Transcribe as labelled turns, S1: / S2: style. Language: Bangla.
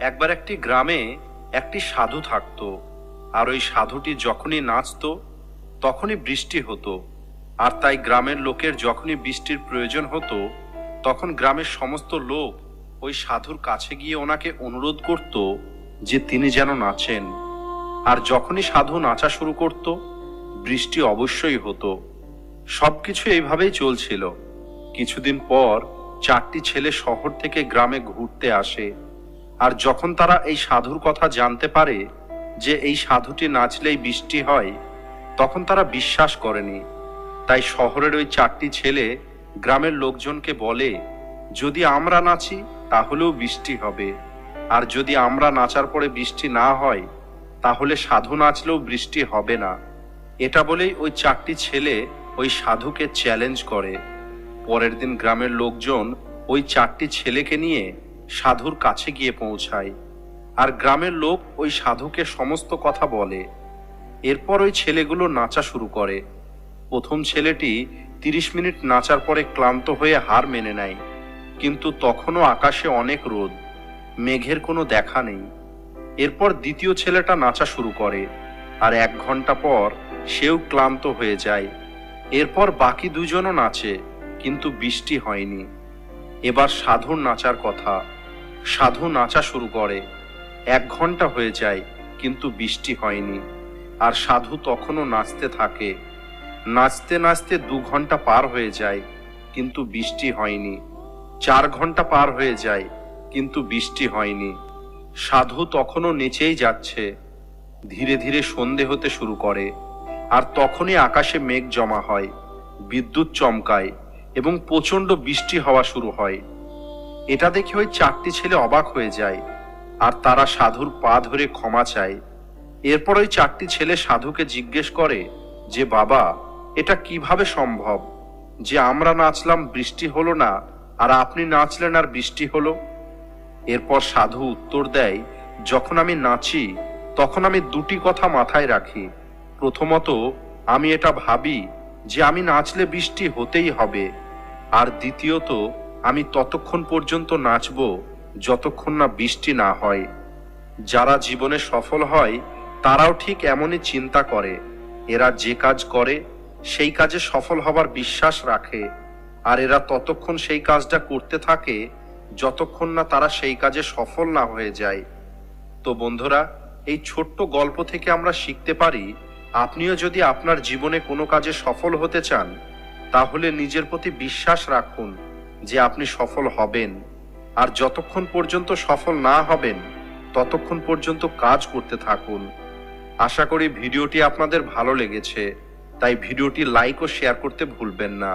S1: একবার একটি গ্রামে একটি সাধু থাকতো, আর ওই সাধুটি যখনই নাচতো, তখনই বৃষ্টি হতো। আর তাই গ্রামের লোকের যখনই বৃষ্টির প্রয়োজন হতো, তখন গ্রামের সমস্ত লোক ওই সাধুর কাছে গিয়ে ওনাকে অনুরোধ করত যে তিনি যেন নাচেন। আর যখনই সাধু নাচা শুরু করত, বৃষ্টি অবশ্যই হতো। সবকিছু এইভাবেই চলছিল। কিছুদিন পর চারটি ছেলে শহর থেকে গ্রামে ঘুরতে আসে। আর যখন তারা এই সাধুর কথা জানতে পারে যে এই সাধুটি নাচলেই বৃষ্টি হয়, তখন তারা বিশ্বাস করেনি। তাই শহরের ওই চারটি ছেলে গ্রামের লোকজনকে বলে, যদি আমরা নাচি, তাহলেও বৃষ্টি হবে। আর যদি আমরা নাচার পরে বৃষ্টি না হয়, তাহলে সাধু নাচলেও বৃষ্টি হবে না। এটা বলেই ওই চারটি ছেলে ওই সাধুকে চ্যালেঞ্জ করে। পরের দিন গ্রামের লোকজন ওই চারটি ছেলেকে নিয়ে সাধুর কাছে গিয়ে পৌঁছায়। আর গ্রামের লোক ওই সাধুকে সমস্ত কথা বলে। এরপর ওই ছেলেগুলো নাচা শুরু করে। প্রথম ছেলেটি তিরিশ মিনিট নাচার পরে ক্লান্ত হয়ে হার মেনে নেয়। কিন্তু তখনও আকাশে অনেক রোদ, মেঘের কোনো দেখা নেই। এরপর দ্বিতীয় ছেলেটা নাচা শুরু করে। আর এক ঘণ্টা পর সেও ক্লান্ত হয়ে যায়। এরপর বাকি দুজনও নাচে, কিন্তু বৃষ্টি হয়নি। এবার সাধুর নাচার কথা। সাধু নাচা শুরু করে। এক ঘণ্টা হয়ে যায়, কিন্তু বৃষ্টি হয়নি। আর সাধু তখনও নাচতে থাকে। নাচতে নাচতে দু ঘণ্টা পার হয়ে যায়, কিন্তু বৃষ্টি হয়নি। চার ঘণ্টা পার হয়ে যায়, কিন্তু বৃষ্টি হয়নি। সাধু তখনও নেচেই যাচ্ছে। ধীরে ধীরে সন্ধে হতে শুরু করে। আর তখনই আকাশে মেঘ জমা হয়, বিদ্যুৎ চমকায় এবং প্রচণ্ড বৃষ্টি হওয়া শুরু হয়। এটা দেখে ওই চারটি ছেলে অবাক হয়ে যায়, আর তারা সাধুর পা ধরে ক্ষমা চায়। এরপর ওই চারটি ছেলে সাধুকে জিজ্ঞেস করে যে, বাবা, এটা কীভাবে সম্ভব? যে আমরা নাচলাম, বৃষ্টি হলো না, আর আপনি নাচলেন আর বৃষ্টি হলো? এরপর সাধু উত্তর দেয়, যখন আমি নাচি, তখন আমি দুটি কথা মাথায় রাখি। প্রথমত, আমি এটা ভাবি যে আমি নাচলে বৃষ্টি হতেই হবে। আর দ্বিতীয়ত আমি ততক্ষণ পর্যন্ত নাচব যতক্ষণ না বৃষ্টি না হয়। যারা জীবনে সফল হয়, তারাও ঠিক এমনই চিন্তা করে। এরা যে কাজ করে, সেই কাজে সফল হবার বিশ্বাস রাখে। আর এরা ততক্ষণ সেই কাজটা করতে থাকে, যতক্ষণ না তারা সেই কাজে সফল না হয়ে যায়। তো বন্ধুরা, এই ছোট্ট গল্প থেকে আমরা শিখতে পারি, আপনিও যদি আপনার জীবনে কোনো কাজে সফল হতে চান, তাহলে নিজের প্রতি বিশ্বাস রাখুন। যে আপনি সফল হবেন, আর যতক্ষণ পর্যন্ত সফল না হবেন, ততক্ষণ পর্যন্ত কাজ করতে থাকুন। আশা করি ভিডিওটি আপনাদের ভালো লেগেছে, তাই ভিডিওটি লাইক ও শেয়ার করতে ভুলবেন না।